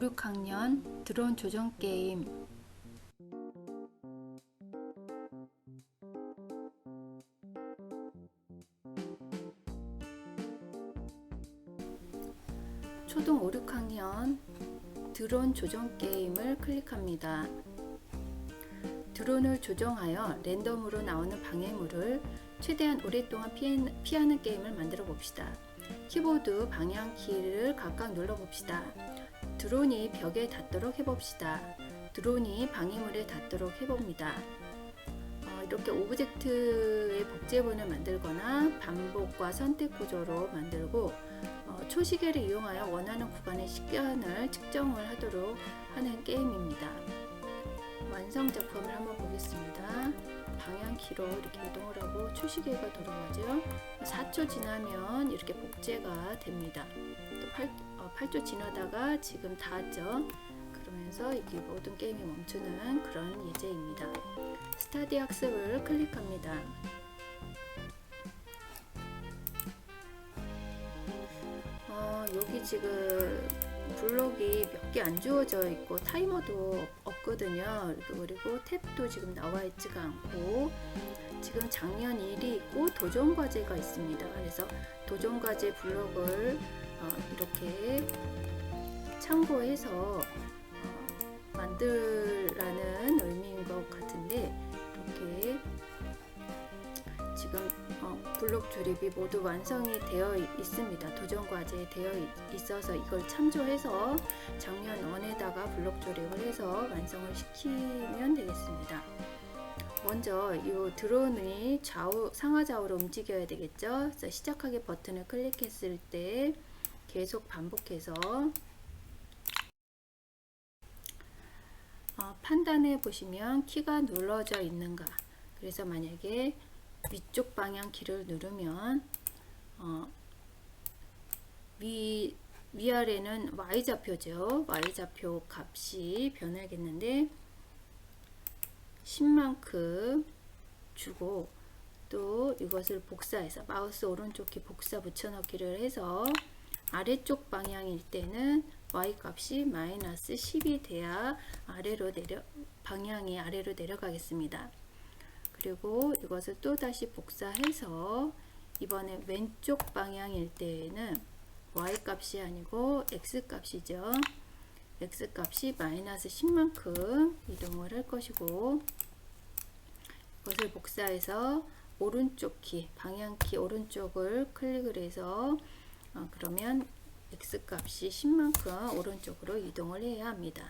5, 6학년 드론 조정 게임 초등 5, 6학년 드론 조정 게임을 클릭합니다. 드론을 조정하여 랜덤으로 나오는 방해물을 최대한 오랫동안 피하는 게임을 만들어 봅시다. 키보드 방향 키를 각각 눌러 봅시다. 드론이 벽에 닿도록 해봅시다. 드론이 방해물에 닿도록 해봅니다. 어, 이렇게 오브젝트의 복제본을 만들거나 반복과 선택 구조로 만들고 어, 초시계를 이용하여 원하는 구간의 시간을 측정을 하도록 하는 게임입니다. 완성 작품을 한번 보겠습니다. 방향키로 이렇게 이동을 하고 초시계가 돌아가죠. 4초 지나면 이렇게 복제가 됩니다. 또 8, 어, 8초 지나다가 지금 닿았죠. 그러면서 이게 모든 게임이 멈추는 그런 예제입니다. 스타디 학습을 클릭합니다. 어, 여기 지금 블록이 몇 개 안 주어져 있고 타이머도 없- 없거든요. 그리고 탭도 지금 나와 있지가 않고 지금 작년 1이 있고 도전 과제가 있습니다. 그래서 도전 과제 블록을 어, 이렇게 참고해서 어, 만들라는 의미인 것 같은데 이렇게 지금 어, 블록 조립이 모두 완성이 되어 있- 있습니다. 도전 과제에 되어 있- 있어서 이걸 참조해서 작년 원에다가 블록 조립을 해서 완성을 시키면 되겠습니다. 먼저 이 드론이 좌우 상하 좌우로 움직여야 되겠죠. 그래서 시작하기 버튼을 클릭했을 때 계속 반복해서 어, 판단해 보시면 키가 눌러져 있는가. 그래서 만약에 위쪽 방향 키를 누르면 어, 위 위아래는 y 좌표죠. y 좌표 값이 변하겠는데 10만큼 주고 또 이것을 복사해서 마우스 오른쪽 키 복사 붙여넣기를 해서 아래쪽 방향일 때는 y 값이 마이너스 10이 돼야 아래로 내려 방향이 아래로 내려가겠습니다. 그리고 이것을 또 다시 복사해서 이번에 왼쪽 방향일 때에는 y 값이 아니고 x 값이죠. x 값이 마이너스 10만큼 이동을 할 것이고 이것을 복사해서 오른쪽 키, 방향 키 오른쪽을 클릭을 해서 어, 그러면 x 값이 10만큼 오른쪽으로 이동을 해야 합니다.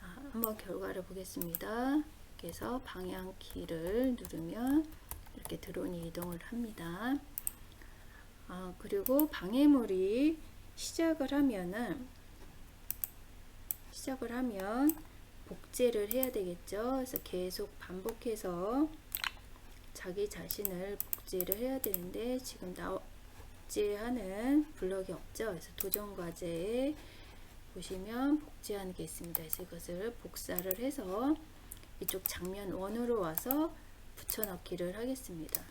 아, 한번 결과를 보겠습니다. 그래서 방향 키를 누르면 이렇게 드론이 이동을 합니다. 아, 그리고 방해물이 시작을 하면은 시작을 하면 복제를 해야 되겠죠. 그래서 계속 반복해서 자기 자신을 복제를 해야 되는데 지금 나 복제하는 블럭이 없죠. 그래서 도전 과제에 보시면 복제하는 게 있습니다. 그래서 이것을 복사를 해서 이쪽 장면 원으로 와서 붙여넣기를 하겠습니다.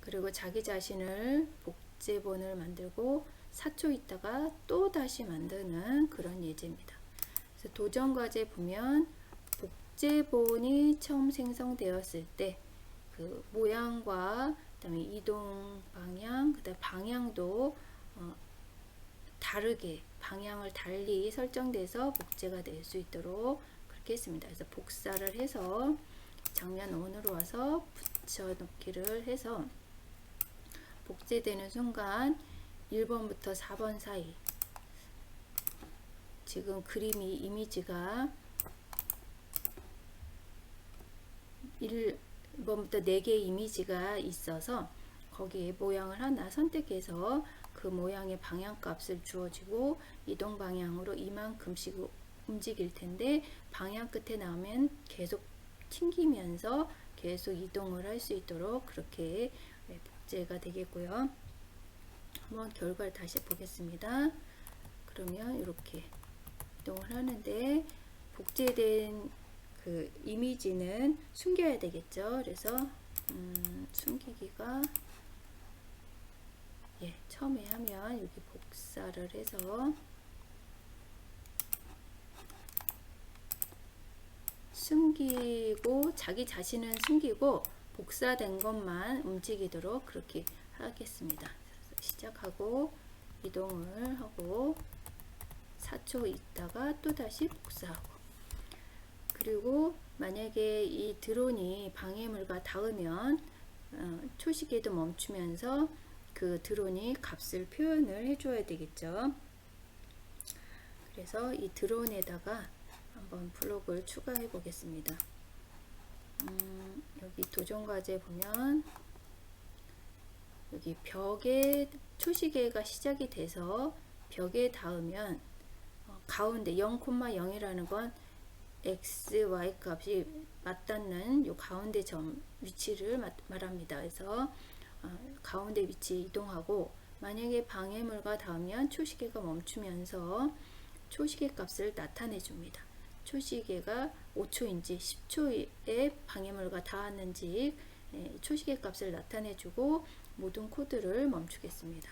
그리고 자기 자신을 복제본을 만들고 4초 있다가 또 다시 만드는 그런 예제입니다. 그래서 도전 과제 보면 복제본이 처음 생성되었을 때 그 모양과 그다음에 이동 방향, 그다음 방향도 어, 다르게 방향을 달리 설정돼서 복제가 될 수 있도록 그렇게 했습니다. 그래서 복사를 해서 장면 원으로 와서 붙여넣기를 해서 복제되는 순간 1번부터 4번 사이 지금 그림이 이미지가 1 번부터 4개의 이미지가 있어서 거기에 모양을 하나 선택해서 그 모양의 방향값을 주어지고 이동 방향으로 이만큼씩 움직일 텐데 방향 끝에 나오면 계속 튕기면서 계속 이동을 할 수 있도록 그렇게 복제가 되겠고요. 한번 결과를 다시 보겠습니다. 그러면 이렇게 이동을 하는데 복제된 그 이미지는 숨겨야 되겠죠. 그래서 음, 숨기기가 예, 처음에 하면 여기 복사를 해서 숨기고 자기 자신은 숨기고 복사된 것만 움직이도록 그렇게 하겠습니다. 시작하고 이동을 하고 4초 있다가 또다시 복사하고 그리고 만약에 이 드론이 방해물과 닿으면 어, 초시계도 멈추면서 그 드론이 값을 표현을 해줘야 되겠죠. 그래서 이 드론에다가 한번 블록을 추가해 보겠습니다. 음, 여기 도전 과제 보면 여기 벽에 초시계가 시작이 돼서 벽에 닿으면 어, 가운데 0,0이라는 건 x, y 값이 맞닿는 요 가운데 점 위치를 마- 말합니다. 그래서 어, 가운데 위치 이동하고 만약에 방해물과 닿으면 초시계가 멈추면서 초시계 값을 나타내 줍니다. 초시계가 5초인지 10초에 방해물과 닿았는지 예, 초시계 값을 나타내 주고 모든 코드를 멈추겠습니다.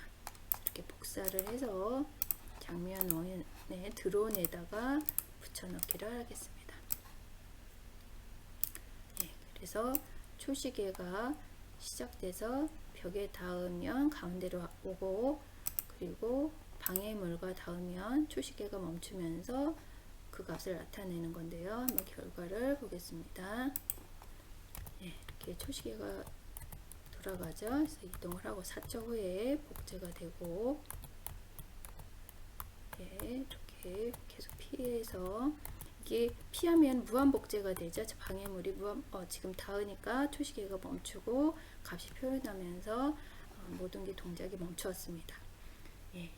이렇게 복사를 해서 장면 원에 드론에다가 붙여넣기를 하겠습니다. 예, 그래서 초시계가 시작돼서 벽에 닿으면 가운데로 오고 그리고 방해물과 닿으면 초시계가 멈추면서 그 값을 나타내는 건데요. 한번 결과를 보겠습니다. 예, 이렇게 초시계가 돌아가죠. 그래서 이동을 하고 4초 후에 복제가 되고 예, 이렇게 계속 피해서 이게 피하면 무한 복제가 되죠. 저 방해물이 무한 어, 지금 닿으니까 초시계가 멈추고 값이 표현하면서 어, 모든 게 동작이 멈추었습니다. 예,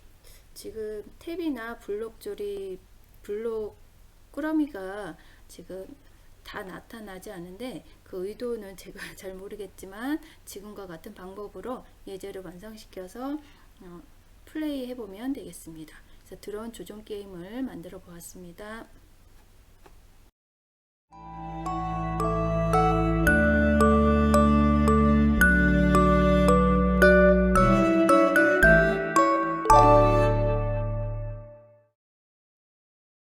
지금 탭이나 블록 조립 블록 꾸러미가 지금 다 나타나지 않는데 그 의도는 제가 잘 모르겠지만 지금과 같은 방법으로 예제를 완성시켜서 어, 플레이 해보면 되겠습니다. 그래서 드론 조종 게임을 만들어 보았습니다. Thank you.